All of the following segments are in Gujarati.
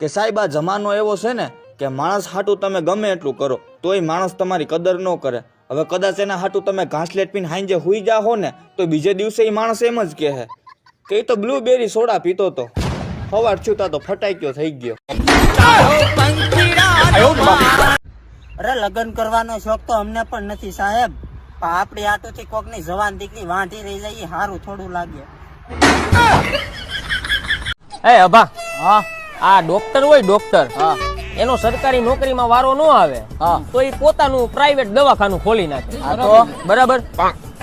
કે સાહેબ આ જમાનો એવો છે ને કે માણસ હાટું તમે ગમે એટલું કરો તોય માણસ તમારી કદર ન કરે. હવે કદાચ એના હાટું તમે ઘાસલેટ પીને હાંજે હુઈ જા હો ને તો બીજે દિવસે એ માણસ એમ જ કહે. કે એ તો બ્લુબેરી સોડા પીતો તો. હવાર છૂતા તો ફટાક્યો થઈ ગયો. અરે લગ્ન કરવાનો શોખ તો અમને પણ નથી સાહેબ. પણ આપણી આટોથી કોકની જવાન દીકરી વાંધી રહી જાય એ સારું થોડું લાગે. એ અભા. હા? આ ડોક્ટર હોય ડોક્ટર એનો સરકારી નોકરીમાં વારો ન આવે તો એ પોતાનું પ્રાઇવેટ દવાખાનું ખોલી નાખે બરાબર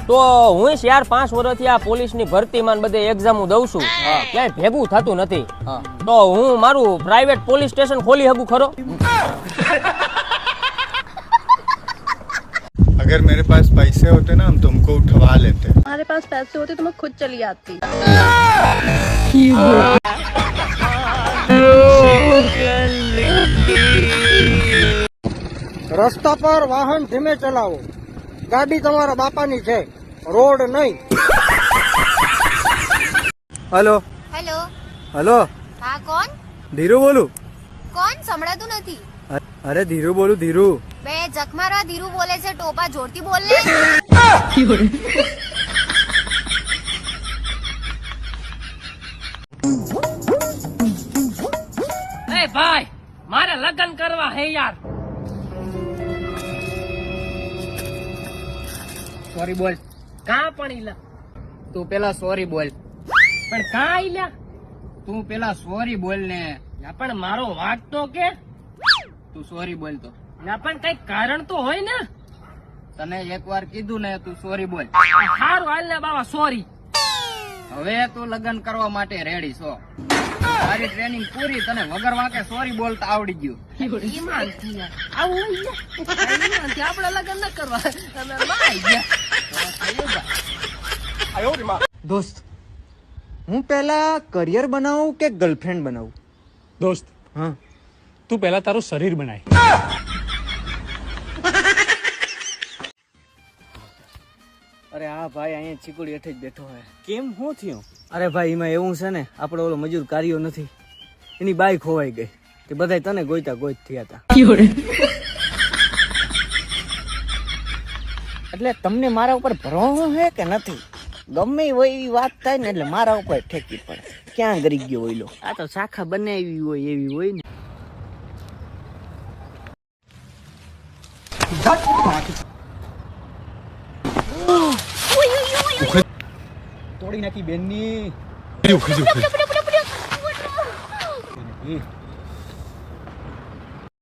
તો હું ચાર પાંચ વર્ષથી આ પોલીસની ભરતીમાં ને બધે એક્ઝામો દઉં છું ક્યાંય ભેગું થતું નથી તો હું મારું પ્રાઇવેટ પોલીસ સ્ટેશન ખોલી શકું ખરો अगर मेरे पास पैसे होते ना हम तुमको उठवा लेते हमारे पास पैसे होते तो मैं खुद चली आती રસ્તા પર વાહન ધીમે ચલાવો. ગાડી તમારા બાપાની છે. રોડ નહીં. હલો. હેલો. હલો. હા કોણ? ધીરુ બોલું? કોણ? સંભળાતું નથી. અરે ધીરુ બોલું ધીરુ. બે જખમારા ધીરુ બોલે છે ટોપા જોરથી બોલ ને ભાઈ મારે લગ્ન કરવા હે યાર. સોરી બોલ. કા પણ ઈલા? તું પેલા સોરી બોલ. પણ કા ઈલા? તું પેલા સોરી બોલ ને. પણ મારો વાક તો કે. તું સોરી બોલ તો. ના પણ કઈ કારણ તો હોય ને. તને એકવાર કીધું ને તું સોરી બોલ. સારું. હાલ ને બાબા સોરી હવે તું લગ્ન કરવા માટે રેડી છો. તારી ટ્રેનિંગ પૂરી તને વગર વાંકે સોરી બોલતા આવડી ગયું. આપણે લગ્ન ન કરવા. અમે માઈ ગયા. દોસ્ત હું પહેલા કરિયર બનાવું કે ગર્લફ્રેન્ડ બનાવું? દોસ્ત હા. તું પહેલા તારું શરીર બનાય. અરે આ ભાઈ અહીંયા ચીકુડી હેઠે જ બેઠો હોય કેમ? શું થયું? અરે ભાઈ એમાં એવું છે ને આપણે ઓલો મજૂર કાર્યો નથી. એની બાઈ ખોવાઈ ગઈ. તે બધાય તને ગોઈતા ગોઈત થયા હતા એટલે તમને મારા ઉપર ભરોસો છે કે નથી? ગમે હોય એવી વાત થાય ને એટલે મારા ઉપર ઠેકી પડે. ક્યાં ગરી ગયો હોય લો આ તો શાખા બનાવી હોય એવી હોય ને. તોડી નાખી બેનની